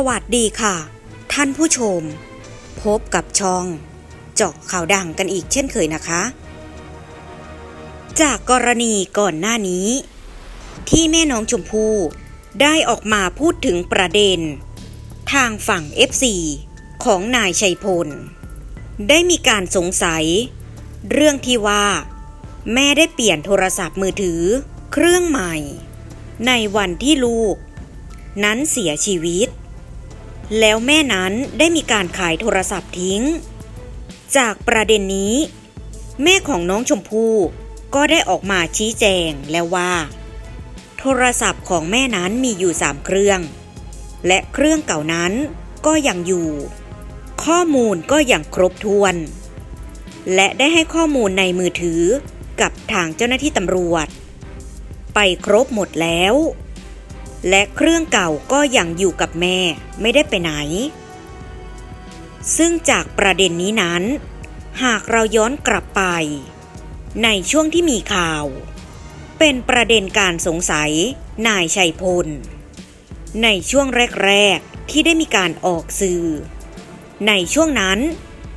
สวัสดีค่ะ ท่านผู้ชม พบกับช่อง เจาะข่าวดังกันอีกเช่นเคยนะคะ จากกรณีก่อนหน้านี้ ที่แม่น้องชมพู่ได้ออกมาพูดถึงประเด็น ทางฝั่ง FC ของนายชัยพล ได้มีการสงสัย เรื่องที่ว่า แม่ได้เปลี่ยนโทรศัพท์มือถือ เครื่องใหม่ ในวันที่ลูกนั้นเสียชีวิต แล้วแม่นั้นได้มีการขายโทรศัพท์ทิ้ง จากประเด็นนี้ แม่ของน้องชมพู่ก็ได้ออกมาชี้แจงแล้วว่า โทรศัพท์ของแม่นั้นมีอยู่สามเครื่อง และเครื่องเก่านั้นก็ยังอยู่ ข้อมูลก็ยังครบถ้วน และได้ให้ข้อมูลในมือถือกับทางเจ้าหน้าที่ตำรวจ ไปครบหมดแล้ว และเครื่องเก่าก็ยังอยู่กับแม่ไม่ได้ไปไหน ซึ่งจากประเด็นนี้นั้น หากเราย้อนกลับไป ในช่วงที่มีข่าว เป็นประเด็นการสงสัยนายชัยพล ในช่วงแรก ๆ ที่ได้มีการออกสื่อ ในช่วงนั้น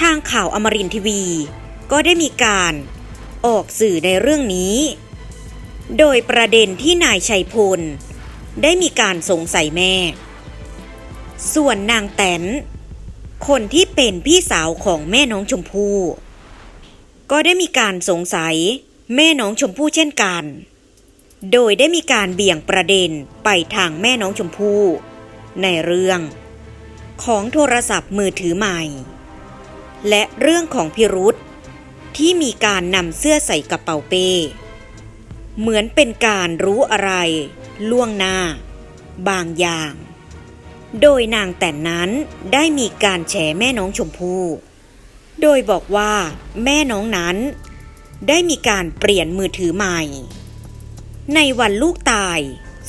ทางข่าวอมรินทีวี ก็ได้มีการออกสื่อในเรื่องนี้ โดยประเด็นที่นายชัยพล ได้มีการสงสัยแม่ ส่วนนางแตน คนที่เป็นพี่สาวของแม่น้องชมพู่ก็ได้มีการสงสัยแม่น้องชมพู่เช่นกัน โดยได้มีการเบี่ยงประเด็นไปทางแม่น้องชมพู่ ในเรื่อง ของโทรศัพท์มือถือใหม่ และเรื่องของพิรุษที่มีการนำเสื้อใส่กระเป๋าเป้ เหมือนเป็นการรู้อะไร ล่วงหน้า บางอย่าง โดยนางแต่นนั้นได้มีการแฉแม่น้องชมพู่ โดยบอกว่าแม่น้องนั้นได้มีการเปลี่ยนมือถือใหม่ ในวันลูกตาย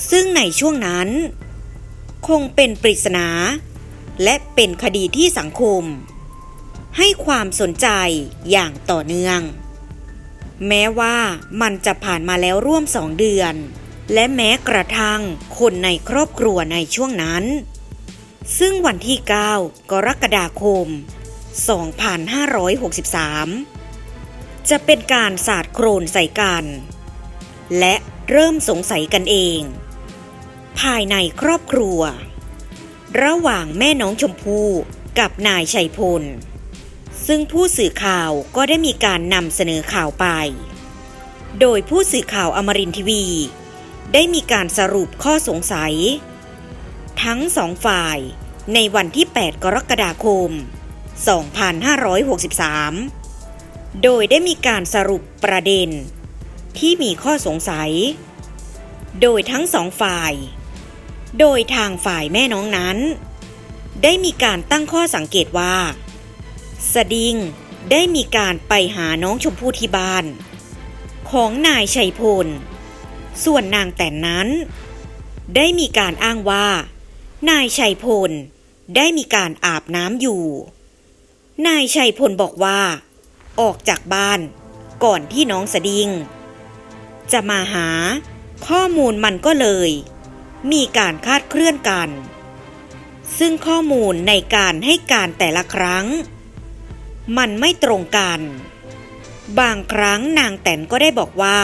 ซึ่งในช่วงนั้น คงเป็นปริศนา และเป็นคดีที่สังคม ให้ความสนใจอย่างต่อเนื่อง แม้ว่ามันจะผ่านมาแล้วร่วมสองเดือน และแม้กระทั่งคนในครอบครัวในช่วงนั้น ซึ่งวันที่ 9 กรกฎาคม 2563 จะเป็นการสาดโครนใส่กัน และเริ่มสงสัยกันเอง ภายในครอบครัว ระหว่างแม่น้องชมพู่กับนายชัยพล ซึ่งผู้สื่อข่าวก็ได้มีการนำเสนอข่าวไป โดยผู้สื่อข่าวอมรินทีวี ได้มีการสรุปข้อสงสัย ทั้งสองฝ่ายในวันที่ 8 กรกฎาคม 2563 โดยได้มีการสรุปประเด็น ที่มีข้อสงสัย โดยทั้งสองฝ่าย โดยทางฝ่ายแม่น้องนั้น ได้มีการตั้งข้อสังเกตว่า สดิงได้มีการไปหาน้องชมพู่ที่บ้าน ของนายชัยพล ส่วนนางแต่นนั้น ได้มีการอ้างว่า นายชัยพลได้มีการอาบน้ำอยู่ นายชัยพลบอกว่า ออกจากบ้านก่อนที่น้องสดิง จะมาหาข้อมูลมันก็เลย มีการคาดเคลื่อนกัน ซึ่งข้อมูลในการให้การแต่ละครั้ง มันไม่ตรงกัน บางครั้งนางแตนก็ได้บอกว่า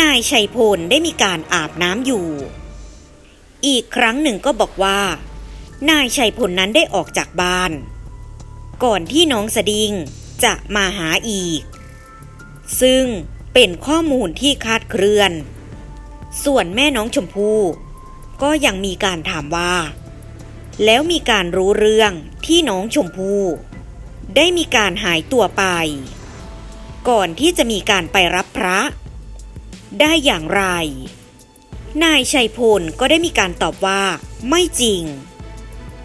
นายชัยพลได้มีการอาบน้ำอยู่ อีกครั้งหนึ่งก็บอกว่า นายชัยพลนั้นได้ออกจากบ้าน ก่อนที่น้องสดิงจะมาหาอีก ซึ่งเป็นข้อมูลที่คาดเคลื่อน ส่วนแม่น้องชมพู่ก็ยังมีการถามว่า แล้วมีการรู้เรื่องที่น้องชมพู่ได้มีการหายตัวไป ก่อนที่จะมีการไปรับพระ ได้อย่างไร นายชัยพลก็ได้มีการตอบว่า ไม่จริง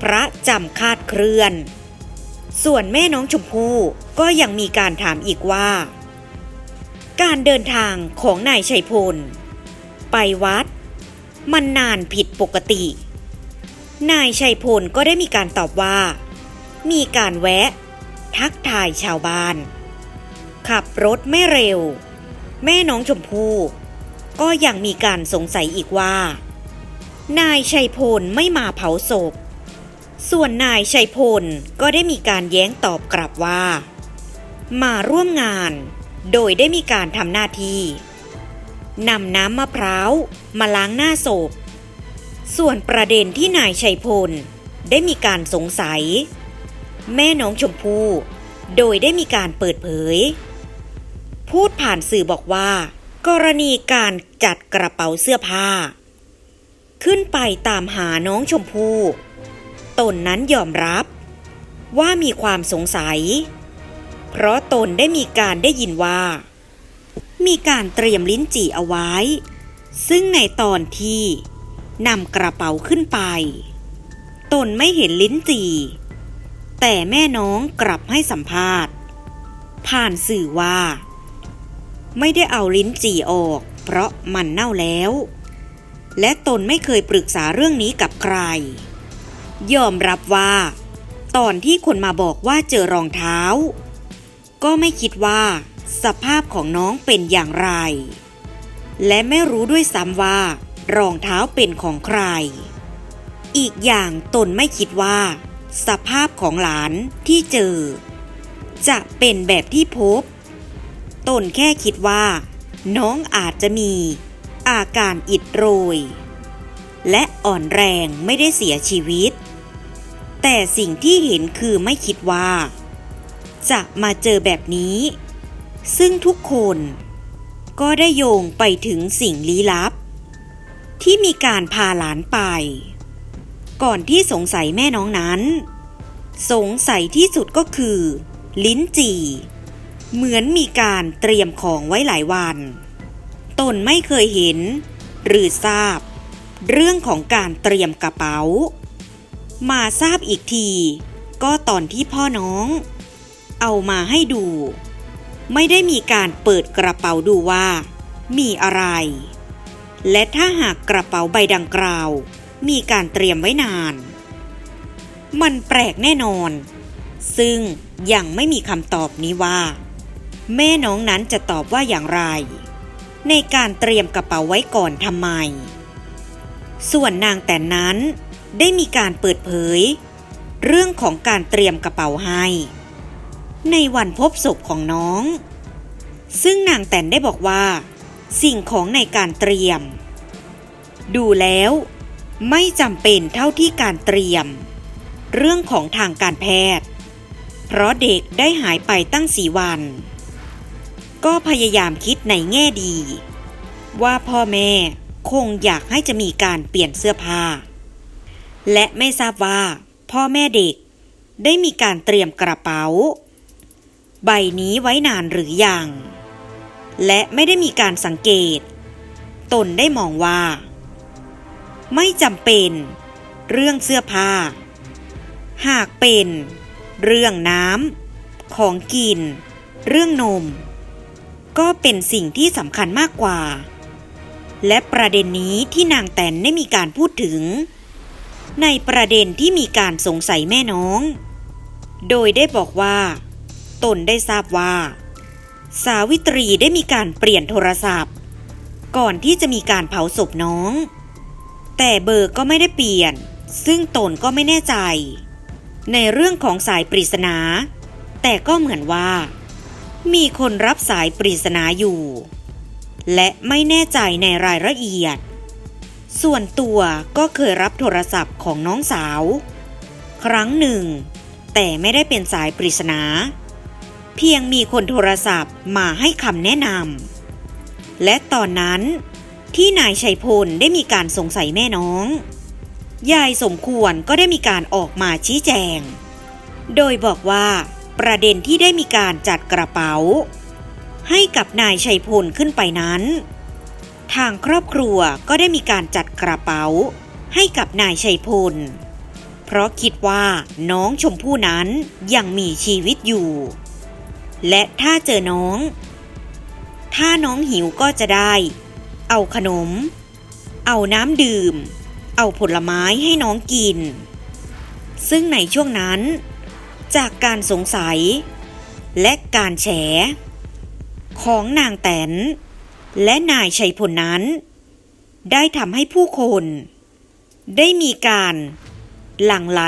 พระจำคาดเคลื่อน ส่วนแม่น้องชมพู่ก็ยังมีการถามอีกว่า การเดินทางของนายชัยพล ไปวัด มันนานผิดปกติ นายชัยพลก็ได้มีการตอบว่า มีการแวะ ทักทายชาวบ้าน ขับรถไม่เร็ว แม่น้องชมพู่ ก็ยังมีการสงสัยอีกว่า นายชัยพลไม่มาเผาศพ ส่วนนายชัยพลก็ได้มีการแย้งตอบกลับว่า มาร่วมงาน โดยได้มีการทำหน้าที่นำน้ำมะพร้าวมาล้างหน้าศพ ส่วนประเด็นที่นายชัยพลได้มีการสงสัย แม่น้องชมพู่โดยได้มีการเปิดเผย พูดผ่านสื่อบอกว่า กรณีการจัดกระเป๋าเสื้อผ้า ขึ้นไปตามหาน้องชมพู่ตนนั้นยอมรับว่ามีความสงสัย เพราะตนได้มีการได้ยินว่า มีการเตรียมลิ้นจี่เอาไว้ ซึ่งในตอนที่นำกระเป๋าขึ้นไป ตนไม่เห็นลิ้นจี่ แต่แม่น้องกลับให้สัมภาษณ์ ผ่านสื่อว่า ไม่ได้เอาลิ้นจี่ออก เพราะมันเน่าแล้ว และตนไม่เคยปรึกษาเรื่องนี้กับใคร ยอมรับว่า ตอนที่คนมาบอกว่าเจอรองเท้า ก็ไม่คิดว่า สภาพของน้องเป็นอย่างไร และไม่รู้ด้วยซ้ำว่า รองเท้าเป็นของใคร อีกอย่างตนไม่คิดว่า สภาพของหลานที่เจอ จะเป็นแบบที่พบ ตนแค่คิดว่า น้องอาจจะมีอาการอิดโรย และอ่อนแรงไม่ได้เสียชีวิต แต่สิ่งที่เห็นคือไม่คิดว่า จะมาเจอแบบนี้ ซึ่งทุกคนก็ได้โยงไปถึงสิ่งลี้ลับ ที่มีการพาหลานไป ก่อนที่สงสัยแม่น้องนั้น สงสัยที่สุดก็คือ ลิ้นจี่ เหมือนมีการเตรียมของไว้หลายวัน ตนไม่เคยเห็น หรือทราบ เรื่องของการเตรียมกระเป๋า มาทราบอีกที ก็ตอนที่พ่อน้อง เอามาให้ดู ไม่ได้มีการเปิดกระเป๋าดูว่า มีอะไร และถ้าหากกระเป๋าใบดังกล่าว มีการเตรียมไว้นาน มันแปลกแน่นอน ซึ่งยังไม่มีคำตอบนี้ว่า แม่น้องนั้นจะตอบว่าอย่างไร ในการเตรียมกระเป๋าไว้ก่อนทำไม ส่วนนางแต่นั้นได้มีการเปิดเผย เรื่องของการเตรียมกระเป๋าให้ ในวันพบศพของน้อง ซึ่งนางแต่นได้บอกว่า สิ่งของในการเตรียม ดูแล้วไม่จำเป็นเท่าที่การเตรียม เรื่องของทางการแพทย์ เพราะเด็กได้หายไปตั้งสีวัน ก็พยายามคิดในแง่ดี ว่าพ่อแม่คงอยากให้จะมีการเปลี่ยนเสื้อผ้า และไม่ทราบว่า พ่อแม่เด็กได้มีการเตรียมกระเป๋า ใบนี้ไว้นานหรือยัง และไม่ได้มีการสังเกต ตนได้มองว่า ไม่จำเป็นเรื่องเสื้อผ้า หากเป็น เรื่องน้ำของกิน เรื่องนม ก็เป็นสิ่งที่สำคัญมากกว่า และประเด็นนี้ที่นางแตนได้มีการพูดถึง ในประเด็นที่มีการสงสัยแม่น้อง โดยได้บอกว่า ตนได้ทราบว่า สาวิตรีได้มีการเปลี่ยนโทรศัพท์ ก่อนที่จะมีการเผาศพน้อง แต่เบอร์ก็ไม่ได้เปลี่ยน ซึ่งตนก็ไม่แน่ใจ ในเรื่องของสายปริศนา แต่ก็เหมือนว่า มีคนรับสายปริศนาอยู่ และไม่แน่ใจในรายละเอียด ส่วนตัวก็เคยรับโทรศัพท์ของน้องสาว ครั้งหนึ่ง แต่ไม่ได้เป็นสายปริศนา เพียงมีคนโทรศัพท์มาให้คำแนะนำและตอนนั้นที่นายชัยพลได้มีการสงสัยแม่น้อง ยายสมควรก็ได้มีการออกมาชี้แจง โดยบอกว่า ประเด็นที่ได้มีการจัดกระเป๋า ให้กับนายชัยพลขึ้นไปนั้น ทางครอบครัวก็ได้มีการจัดกระเป๋า ให้กับนายชัยพล เพราะคิดว่าน้องชมพู่นั้นยังมีชีวิตอยู่ และถ้าเจอน้อง ถ้าน้องหิวก็จะได้ เอาขนม เอาน้ำดื่ม เอาผลไม้ให้น้องกิน ซึ่งในช่วงนั้น จากการสงสัย และการแฉ ของนางแตน และนายชัยพลนั้น ได้ทำให้ผู้คน ได้มีการหลั่งไหล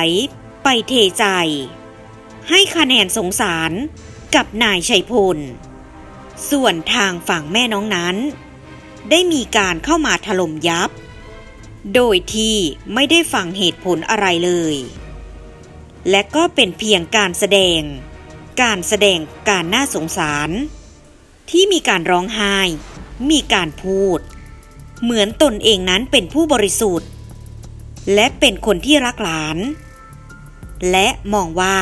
ไปเทใจ ให้คะแนนสงสารกับนายชัยพล ส่วนทางฝั่งแม่น้องนั้น ได้มีการเข้ามาถล่มยับ โดยที่ไม่ได้ฟังเหตุผลอะไรเลย และก็เป็นเพียงการแสดง การแสดงการน่าสงสาร ที่มีการร้องไห้ มีการพูด เหมือนตนเองนั้นเป็นผู้บริสุทธิ์ และเป็นคนที่รักหลาน และมองว่า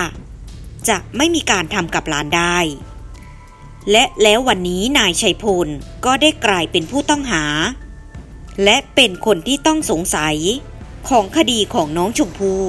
จะไม่มีการทำกับหลานได้ และแล้ววันนี้นายชัยพลก็ได้กลายเป็นผู้ต้องหา และเป็นคนที่ต้องสงสัยของคดีของน้องชมพู่